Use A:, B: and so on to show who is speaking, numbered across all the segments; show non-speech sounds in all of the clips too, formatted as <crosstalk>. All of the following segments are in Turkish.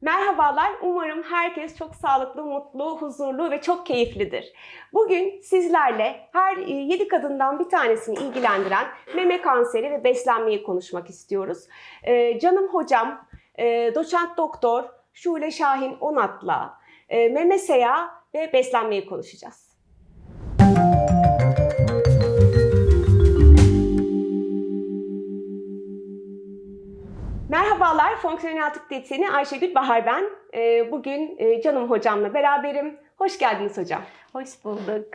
A: Merhabalar, umarım herkes çok sağlıklı, mutlu, huzurlu ve çok keyiflidir. Bugün sizlerle her 7 kadından bir tanesini ilgilendiren meme kanseri ve beslenmeyi konuşmak istiyoruz. Ee, Canım hocam, e, doçent doktor Şule Şahin Onat'la e, meme seyağı ve beslenmeyi konuşacağız. Merhabalar, fonksiyonel tıp diyetisyeni Ayşegül Bahar ben. Ee, Bugün e, canım hocamla beraberim. Hoş geldiniz hocam.
B: Hoş bulduk.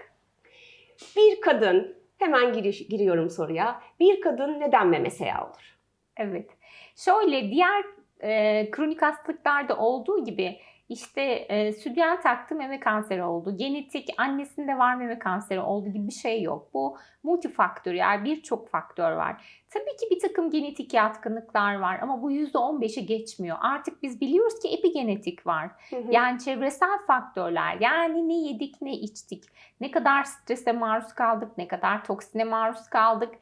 A: Bir kadın, hemen giriş- giriyorum soruya. Bir kadın neden meme seyağı olur?
B: Evet. Şöyle diğer e, kronik hastalıklarda olduğu gibi işte e, sütyen taktı meme kanseri oldu. Genetik annesinde var meme kanseri oldu gibi bir şey yok. Bu multifaktöriyel birçok faktör var. Tabii ki bir takım genetik yatkınlıklar var ama bu %15'i geçmiyor. Artık biz biliyoruz ki epigenetik var. Yani çevresel faktörler yani ne yedik ne içtik, ne kadar strese maruz kaldık, ne kadar toksine maruz kaldık.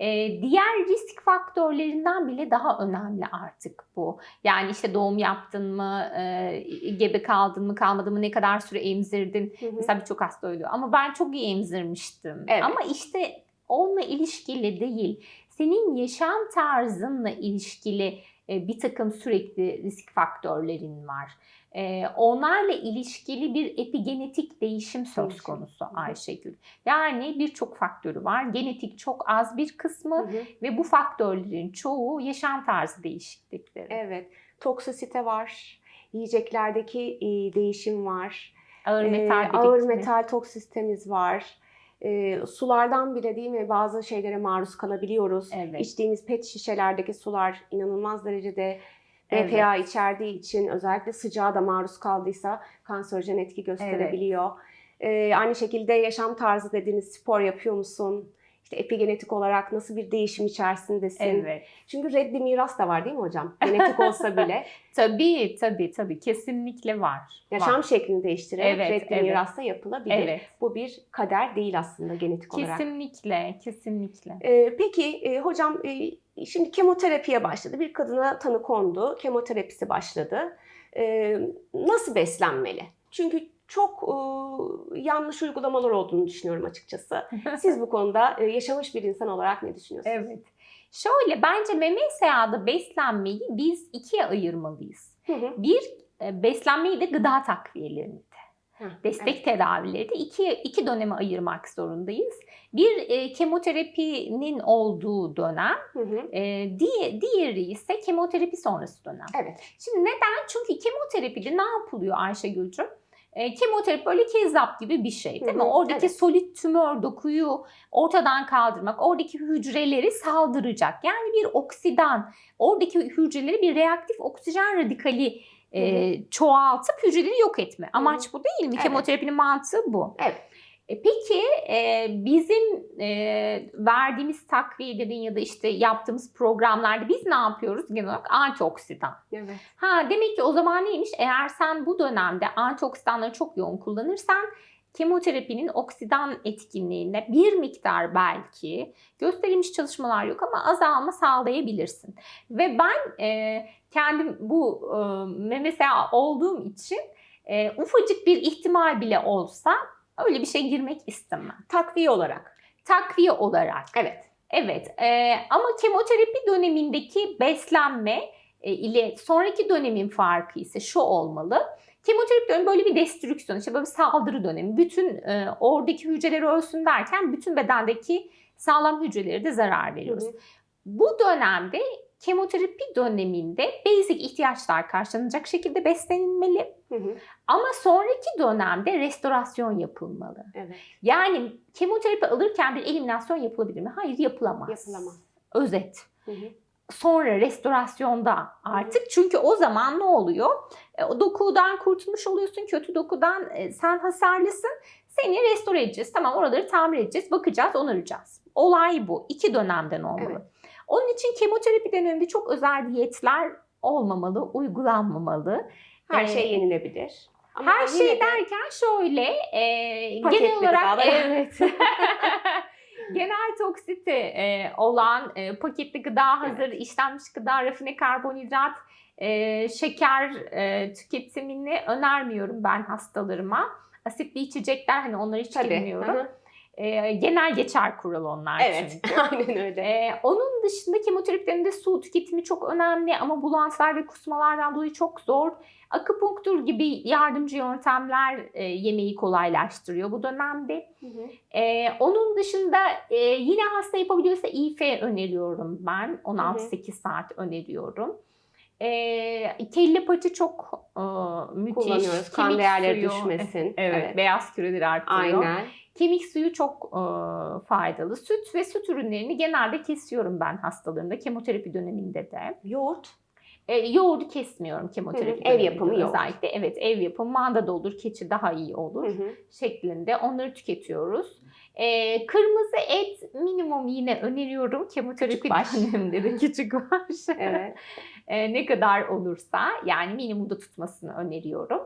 B: Ee, diğer risk faktörlerinden bile daha önemli artık bu. Yani işte doğum yaptın mı, e, gebe kaldın mı, kalmadın mı, ne kadar süre emzirdin.
A: Hı hı.
B: Mesela birçok hasta ölüyor ama ben çok iyi emzirmiştim.
A: Evet.
B: Ama işte onunla ilişkili değil, senin yaşam tarzınla ilişkili bir takım sürekli risk faktörlerin var. E, onlarla ilişkili bir epigenetik değişim söz konusu. Ayşegül. Yani birçok faktörü var. Genetik çok az bir kısmı
A: Hı hı.
B: ve bu faktörlerin çoğu yaşam tarzı değişiklikleri.
A: Evet, toksisite var, yiyeceklerdeki e, değişim var,
B: Ağır metal
A: ağır
B: birikimi.
A: metal toksisitemiz var. Ee, sulardan bile değil mi bazı şeylere maruz kalabiliyoruz.
B: Evet.
A: İçtiğimiz pet şişelerdeki sular inanılmaz derecede
B: Evet.
A: BPA içerdiği için özellikle sıcağa da maruz kaldıysa kanserojen etki gösterebiliyor. Ee, aynı şekilde yaşam tarzı dediğiniz spor yapıyor musun? İşte epigenetik olarak nasıl bir değişim içerisindesin?
B: Evet.
A: Çünkü reddi miras da var değil mi hocam? Genetik olsa bile <laughs>
B: Tabii tabii tabii kesinlikle var.
A: yaşam
B: Var.
A: şeklini değiştirerek
B: Evet,
A: reddi
B: evet.
A: miras da yapılabilir.
B: Evet.
A: Bu bir kader değil aslında genetik olarak.
B: Kesinlikle, kesinlikle.
A: Ee, peki e, hocam e, şimdi kemoterapiye başladı. Bir kadına tanı kondu. Kemoterapisi başladı. Ee, nasıl beslenmeli? Çünkü çok e, yanlış uygulamalar olduğunu düşünüyorum açıkçası. <laughs> Siz bu konuda e, yaşamış bir insan olarak ne düşünüyorsunuz?
B: Evet. Şöyle bence meme seyahatta beslenmeyi biz ikiye ayırmalıyız.
A: Hı hı.
B: Bir e, beslenmeyi de gıda takviyelerini de.
A: Hı,
B: Destek
A: evet.
B: tedavileri de iki, iki döneme ayırmak zorundayız. Bir e, kemoterapinin olduğu dönem,
A: Hı hı.
B: e, diye, diğeri ise kemoterapi sonrası dönem.
A: Evet.
B: Şimdi neden? Çünkü kemoterapide ne yapılıyor Ayşegül'cüm? E, kemoterapi böyle kezzap gibi bir şey değil mi? Oradaki
A: evet.
B: solit tümör dokuyu ortadan kaldırmak, oradaki hücreleri saldıracak. Yani bir oksidan, oradaki hücreleri bir reaktif oksijen radikali e, çoğaltıp hücreleri yok etme. Amaç bu değil mi?
A: Evet.
B: Kemoterapinin mantığı bu.
A: Evet.
B: E, Peki e, bizim e, verdiğimiz takviyelerin ya da işte yaptığımız programlarda biz ne yapıyoruz genel olarak? Antioksidan.
A: Evet.
B: Ha demek ki o zaman neymiş? Eğer sen bu dönemde antioksidanları çok yoğun kullanırsan kemoterapinin oksidan etkinliğinde bir miktar belki gösterilmiş çalışmalar yok ama azalma sağlayabilirsin. Ve ben e, kendim bu e, mesela olduğum için e, ufacık bir ihtimal bile olsa öyle bir şey girmek istemem.
A: Takviye olarak.
B: Takviye olarak.
A: Evet.
B: Evet e, ama kemoterapi dönemindeki beslenme e, ile sonraki dönemin farkı ise şu olmalı. Kemoterapi dönemi böyle bir destrüksiyon, işte böyle bir saldırı dönemi. Bütün e, oradaki hücreleri ölsün derken bütün bedendeki sağlam hücreleri de zarar veriyoruz.
A: Hı hı.
B: Bu dönemde kemoterapi döneminde basic ihtiyaçlar karşılanacak şekilde beslenilmeli.
A: Hı hı.
B: Ama sonraki dönemde restorasyon yapılmalı.
A: Evet.
B: Yani kemoterapi alırken bir eliminasyon yapılabilir mi? Hayır yapılamaz.
A: Yapılamaz.
B: Özet.
A: Hı hı.
B: Sonra restorasyonda artık çünkü o zaman ne oluyor? E, o dokudan kurtulmuş oluyorsun. Kötü dokudan e, sen hasarlısın. Seni restore edeceğiz. Tamam oraları tamir edeceğiz. Bakacağız, onaracağız. Olay bu. İki dönemden olmalı.
A: Evet.
B: Onun için kemoterapi döneminde çok özel diyetler olmamalı, uygulanmamalı.
A: Her
B: Ee,
A: şey yenilebilir. Ama
B: Her şey
A: de-
B: derken şöyle e, genel olarak evet. <laughs> genel toksiti e, olan e, paketli gıda hazır, işlenmiş gıda, rafine karbonhidrat E, şeker e, tüketimini önermiyorum ben hastalarıma. Asitli içecekler hani onları hiç
A: Tabii.
B: girmiyorum.
A: Hı hı.
B: E, genel geçer kural onlar
A: Evet.
B: çünkü. <laughs>
A: Aynen öyle.
B: Ee, onun dışında kemoterapilerinde su tüketimi çok önemli ama bulantılar ve kusmalardan dolayı çok zor. Akupunktur gibi yardımcı yöntemler e, yemeği kolaylaştırıyor bu dönemde.
A: Hı hı.
B: Ee, onun dışında e, yine hasta yapabiliyorsa İF öneriyorum ben. 16-8 saat öneriyorum. Ee, kelle paça çok e, müthiş.
A: Kullanıyoruz. Kan değerleri
B: suyu-
A: düşmesin.
B: Evet, beyaz küreleri arttırıyor.
A: Aynen.
B: Kemik suyu çok e, faydalı. Süt ve süt ürünlerini genelde kesiyorum ben hastalarımda kemoterapi döneminde de.
A: Yoğurt.
B: E, yoğurdu kesmiyorum kemoterapi
A: Hı hı, ev yapımı yoğurt.
B: özellikle. Evet ev yapımı manda da olur, keçi daha iyi olur
A: Hı hı.
B: şeklinde onları tüketiyoruz. E, kırmızı et minimum yine öneriyorum kemoterapi de küçük baş. <laughs>
A: Evet.
B: E, ne kadar olursa yani minimumda tutmasını öneriyorum.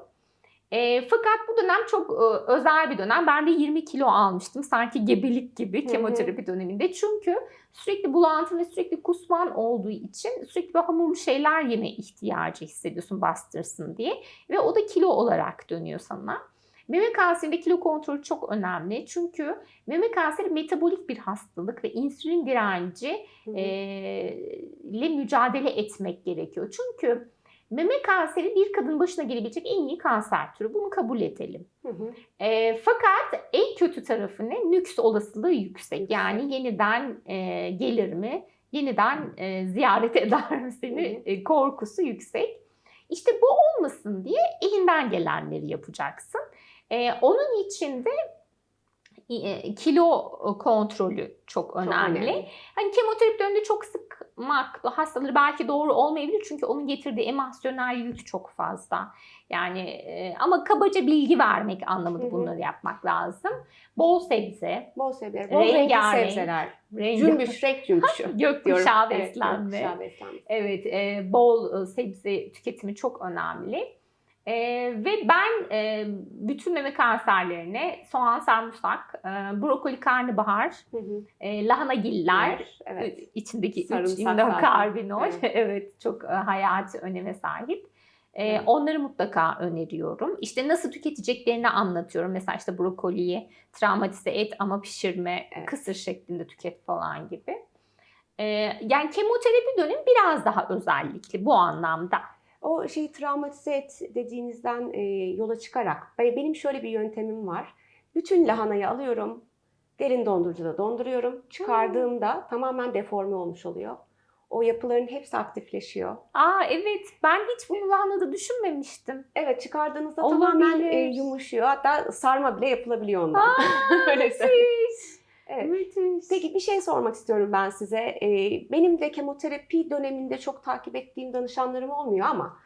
B: E, fakat bu dönem çok e, özel bir dönem. Ben de 20 kilo almıştım. Sanki gebelik gibi kemoterapi döneminde. Çünkü sürekli bulantı ve sürekli kusman olduğu için sürekli böyle hamurlu şeyler yeme ihtiyacı hissediyorsun bastırsın diye. Ve o da kilo olarak dönüyor sana. Meme kanserinde kilo kontrolü çok önemli. Çünkü meme kanseri metabolik bir hastalık ve insülin direnci
A: Hı hı.
B: e, ile mücadele etmek gerekiyor. Çünkü meme kanseri bir kadın başına gelebilecek en iyi kanser türü. Bunu kabul edelim.
A: Hı hı.
B: E, fakat en kötü tarafı ne? Nüks olasılığı yüksek.
A: Yüksek.
B: Yani yeniden e, gelir mi? Yeniden e, ziyaret <laughs> eder mi seni? E, korkusu yüksek. İşte bu olmasın diye elinden gelenleri yapacaksın. E, onun için de e, kilo kontrolü çok
A: Çok
B: önemli. Hani kemoterapi döneminde çok sıkmak hastaları belki doğru olmayabilir çünkü onun getirdiği emosyonel yük çok fazla. Yani e, ama kabaca bilgi vermek anlamında bunları yapmak lazım. Bol sebze,
A: Bol sebzeler. Bol renkli sebzeler.
B: rengi,
A: Cümbüş, renk <laughs> cümbüşü.
B: gökkuşağı
A: Evet,
B: beslenme.
A: gökkuşağı beslenme.
B: Evet, e, bol e, sebze tüketimi çok önemli. E, ve ben e, bütün meme kanserlerine soğan, sarımsak, e, brokoli, karnabahar,
A: Hı hı.
B: e, lahanagiller,
A: Evet.
B: içindeki üç
A: Sarımsak
B: indokarbinol, <laughs>
A: zaten.
B: evet. çok e, hayati öneme sahip. E,
A: Evet.
B: Onları mutlaka öneriyorum. İşte nasıl tüketeceklerini anlatıyorum. Mesela işte brokoliyi travmatize et ama pişirme,
A: Evet.
B: kısır şeklinde tüket falan gibi. E, yani kemoterapi dönemi biraz daha özellikli bu anlamda.
A: O şeyi travmatize et dediğinizden e, yola çıkarak be- benim şöyle bir yöntemim var. Bütün lahanayı alıyorum. Derin dondurucuda donduruyorum. Çıkardığımda tamamen deforme olmuş oluyor. O yapıların hepsi aktifleşiyor.
B: Aa evet ben hiç bunu lahanada düşünmemiştim.
A: Evet çıkardığınızda
B: Olabilir.
A: tamamen e, yumuşuyor. Hatta sarma bile yapılabiliyor ondan. <laughs> Öyle söyleyeyim. Evet.
B: Müthiş.
A: Peki bir şey sormak istiyorum ben size. Ee, benim de kemoterapi döneminde çok takip ettiğim danışanlarım olmuyor ama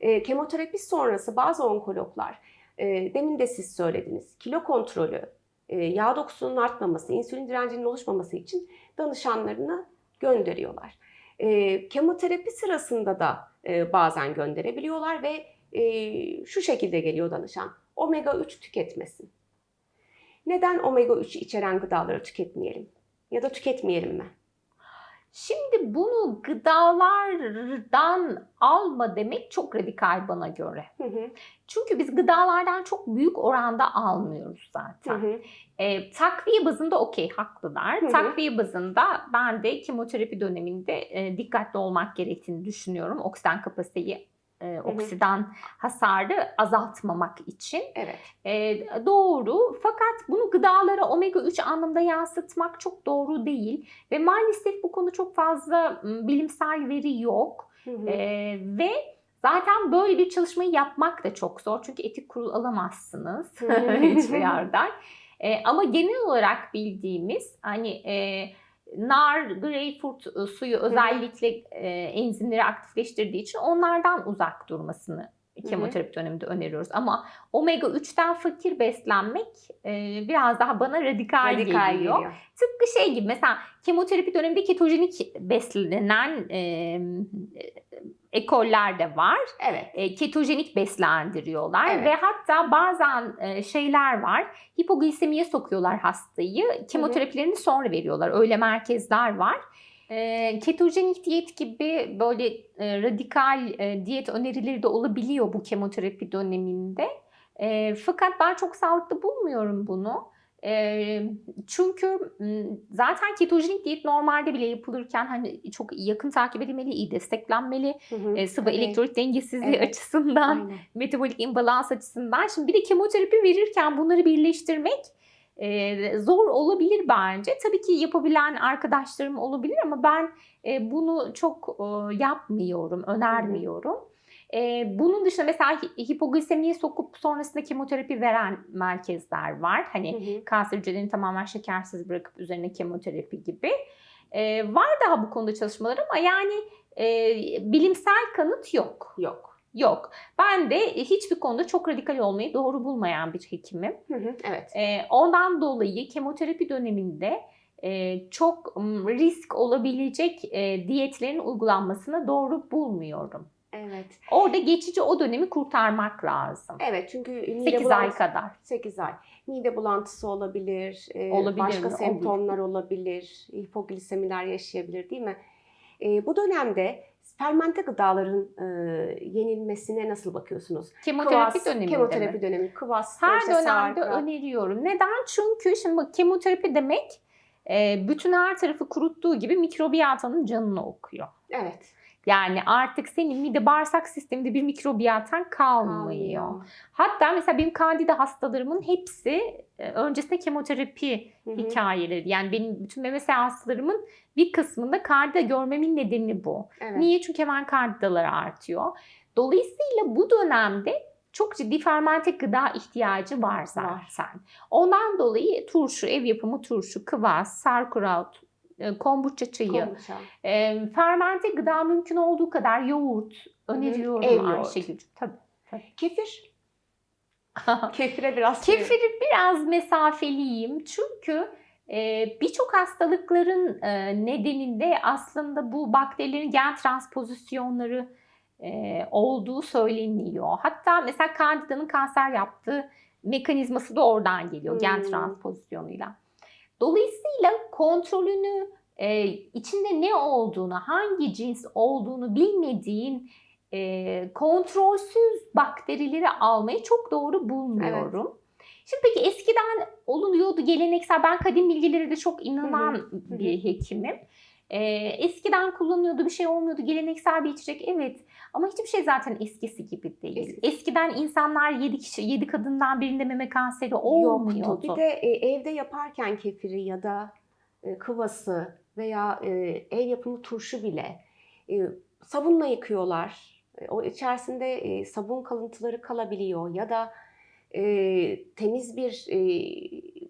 A: e, kemoterapi sonrası bazı onkologlar, e, demin de siz söylediniz, kilo kontrolü, e, yağ dokusunun artmaması, insülin direncinin oluşmaması için danışanlarını gönderiyorlar. E, kemoterapi sırasında da e, bazen gönderebiliyorlar ve e, şu şekilde geliyor danışan, omega 3 tüketmesin. Neden omega 3 içeren gıdaları tüketmeyelim? Ya da tüketmeyelim mi?
B: Şimdi bunu gıdalardan alma demek çok radikal bana göre.
A: Hı hı,
B: Çünkü biz gıdalardan çok büyük oranda almıyoruz
A: hı
B: zaten.
A: hı,
B: E, takviye bazında okey haklılar.
A: Hı hı.
B: Takviye bazında ben de kemoterapi döneminde e, dikkatli olmak gerektiğini düşünüyorum. Oksidan kapasiteyi, e, oksidan hasarı azaltmamak için.
A: Evet.
B: E, doğru fakat bunu gıdalara omega 3 anlamda yansıtmak çok doğru değil. Ve maalesef bu konu çok fazla bilimsel veri yok.
A: Hı hı,
B: Ee, ve zaten böyle bir çalışmayı yapmak da çok zor. Çünkü etik kurul alamazsınız
A: Hı hı. <laughs>
B: hiçbir yerden. Ee, ama genel olarak bildiğimiz hani e, nar, greyfurt e, suyu özellikle e, enzimleri aktifleştirdiği için onlardan uzak durmasını kemoterapi döneminde öneriyoruz. Ama omega 3'ten fakir beslenmek e, biraz daha bana radikal,
A: Radikal
B: geliyor.
A: geliyor.
B: Tıpkı şey gibi mesela kemoterapi döneminde ketojenik beslenen e, ekoller de var.
A: Evet.
B: E, ketojenik beslendiriyorlar
A: Evet.
B: ve hatta bazen e, şeyler var. Hipoglisemiye sokuyorlar hastayı. Kemoterapilerini sonra veriyorlar. Öyle merkezler var. E, ketojenik diyet gibi böyle e, radikal e, diyet önerileri de olabiliyor bu kemoterapi döneminde. E, fakat ben çok sağlıklı bulmuyorum bunu. Çünkü zaten ketojenik diyet normalde bile yapılırken hani çok yakın takip edilmeli, iyi desteklenmeli.
A: Hı hı.
B: Sıvı
A: Tabii.
B: elektrolit dengesizliği
A: Evet.
B: açısından
A: Aynen.
B: metabolik imbalans açısından. Şimdi bir de kemoterapi verirken bunları birleştirmek e, zor olabilir bence. Tabii ki yapabilen arkadaşlarım olabilir ama ben e, bunu çok e, yapmıyorum, önermiyorum. E, bunun dışında mesela hi- hipoglisemiye sokup sonrasında kemoterapi veren merkezler var. Hani
A: Hı hı.
B: kanser hücrelerini tamamen şekersiz bırakıp üzerine kemoterapi gibi. E, var daha bu konuda çalışmalar ama yani e, bilimsel kanıt yok.
A: Yok.
B: Yok. Ben de hiçbir konuda çok radikal olmayı doğru bulmayan bir hekimim.
A: Hı hı. Evet.
B: E, ondan dolayı kemoterapi döneminde e, çok risk olabilecek e, diyetlerin uygulanmasını doğru bulmuyorum.
A: Evet.
B: Orada geçici o dönemi kurtarmak lazım.
A: Evet çünkü mide
B: 8 ay kadar.
A: 8 ay. Mide bulantısı olabilir, e,
B: Olabilir
A: başka
B: mi?
A: semptomlar olabilir, hipoglisemiler yaşayabilir değil mi? E, bu dönemde fermente gıdaların e, yenilmesine nasıl bakıyorsunuz?
B: Kemoterapi
A: Kıvas,
B: döneminde
A: Kemoterapi
B: mi?
A: dönemi, kıvas,
B: Her
A: işte
B: dönemde
A: sauerkraut.
B: öneriyorum. Neden? Çünkü şimdi bak, kemoterapi demek e, bütün her tarafı kuruttuğu gibi mikrobiyatanın canını okuyor.
A: Evet.
B: Yani artık senin mide bağırsak sisteminde bir mikrobiyatan kalmıyor.
A: Kalmıyor.
B: Hatta mesela benim kandida hastalarımın hepsi e, öncesinde kemoterapi
A: Hı hı.
B: hikayeleri. Yani benim bütün meme seanslarımın bir kısmında kandida görmemin nedeni bu.
A: Evet.
B: Niye? Çünkü hemen kandidalar artıyor. Dolayısıyla bu dönemde çok ciddi fermente gıda ihtiyacı var zaten.
A: Var.
B: Ondan dolayı turşu, ev yapımı turşu, kıvas, e, kombuça çayı,
A: Kombuça.
B: e, fermente gıda mümkün olduğu kadar yoğurt öneriyorum
A: yoğurdu.
B: Ayşegül'cüm. Tabii.
A: Kefir. <laughs> Kefire biraz
B: Kefiri biraz mesafeliyim çünkü e, birçok hastalıkların e, nedeninde aslında bu bakterilerin gen transpozisyonları e, olduğu söyleniyor. Hatta mesela kandidanın kanser yaptığı mekanizması da oradan geliyor gen
A: Hmm.
B: transpozisyonuyla. Dolayısıyla kontrolünü e, içinde ne olduğunu, hangi cins olduğunu bilmediğin e, kontrolsüz bakterileri almayı çok doğru bulmuyorum. Şimdi peki eskiden olunuyordu geleneksel, ben kadim bilgilere de çok inanan
A: Hı hı,
B: bir hekimim. E, eskiden kullanıyordu bir şey olmuyordu geleneksel bir içecek evet ama hiçbir şey zaten eskisi gibi değil.
A: Eskisi.
B: Eskiden insanlar 7 kişi 7 kadından birinde meme kanseri
A: Yoktu.
B: olmuyordu.
A: Bir de e, evde yaparken kefiri ya da e, kıvası veya e, ev yapımı turşu bile e, sabunla yıkıyorlar. E, o içerisinde e, sabun kalıntıları kalabiliyor ya da e, temiz bir e,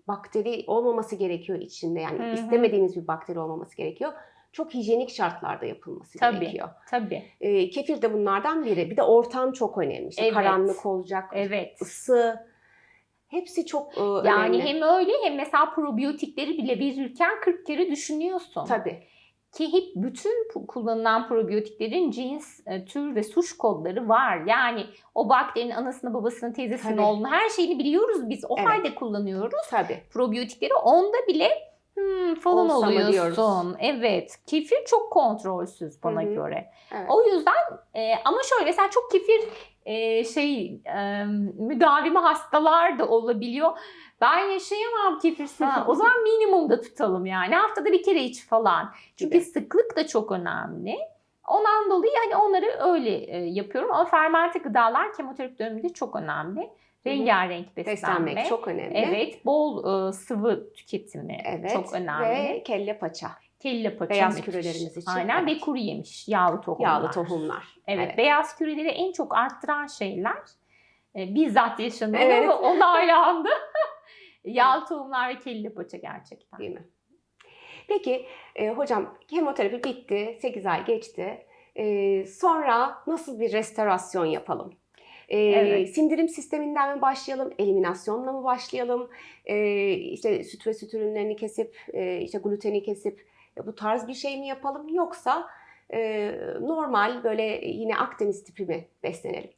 A: bakteri olmaması gerekiyor içinde. Yani
B: Hı hı.
A: istemediğiniz bir bakteri olmaması gerekiyor. Çok hijyenik şartlarda yapılması
B: Tabii.
A: gerekiyor.
B: Tabii.
A: E, kefir de bunlardan biri. Bir de ortam çok önemli. İşte
B: Evet.
A: Karanlık olacak,
B: Evet.
A: ısı. Hepsi çok e,
B: Yani
A: önemli.
B: hem öyle hem mesela probiyotikleri bile verirken 40 kere düşünüyorsun.
A: Tabii.
B: Ki hep bütün kullanılan probiyotiklerin cins, e, tür ve suç kodları var. Yani o bakterinin anasını, babasını, teyzesinin
A: Tabii.
B: oğlunu her şeyini biliyoruz biz. O
A: Evet.
B: halde kullanıyoruz.
A: Tabii.
B: Probiyotikleri onda bile hmm, falan
A: Olsa
B: oluyorsun.
A: diyoruz.
B: Evet. Kefir çok kontrolsüz bana
A: Hı hı.
B: göre.
A: Evet.
B: O yüzden e, ama şöyle mesela çok kefir e, şey e, müdavimi hastalar da olabiliyor. Ben yaşayamam kefir <laughs> sana. o zaman minimumda tutalım yani. Haftada bir kere iç falan. Çünkü
A: Gibi.
B: sıklık da çok önemli. Ondan dolayı hani onları öyle e, yapıyorum. Ama fermente gıdalar kemoterapi döneminde çok önemli. Rengarenk beslenme.
A: Beslenmek çok önemli.
B: Evet, bol e, sıvı tüketimi
A: Evet.
B: çok önemli.
A: Ve kelle paça.
B: Kelle paça
A: Beyaz
B: müthiş.
A: kürelerimiz için,
B: Aynen
A: evet.
B: ve kuru yemiş, yağlı tohumlar.
A: Yağlı tohumlar.
B: Evet, beyaz küreleri en çok arttıran şeyler e, bizzat yaşanıyor
A: Evet.
B: ve onaylandı. <laughs> yağlı tohumlar ve kelle paça gerçekten.
A: Değil mi? Peki e, hocam kemoterapi bitti. 8 ay geçti. E, sonra nasıl bir restorasyon yapalım? E,
B: Evet.
A: Sindirim sisteminden mi başlayalım? Eliminasyonla mı başlayalım? E, işte süt ve süt ürünlerini kesip, e, işte gluteni kesip e, bu tarz bir şey mi yapalım? Yoksa e, normal böyle yine Akdeniz tipi mi beslenelim?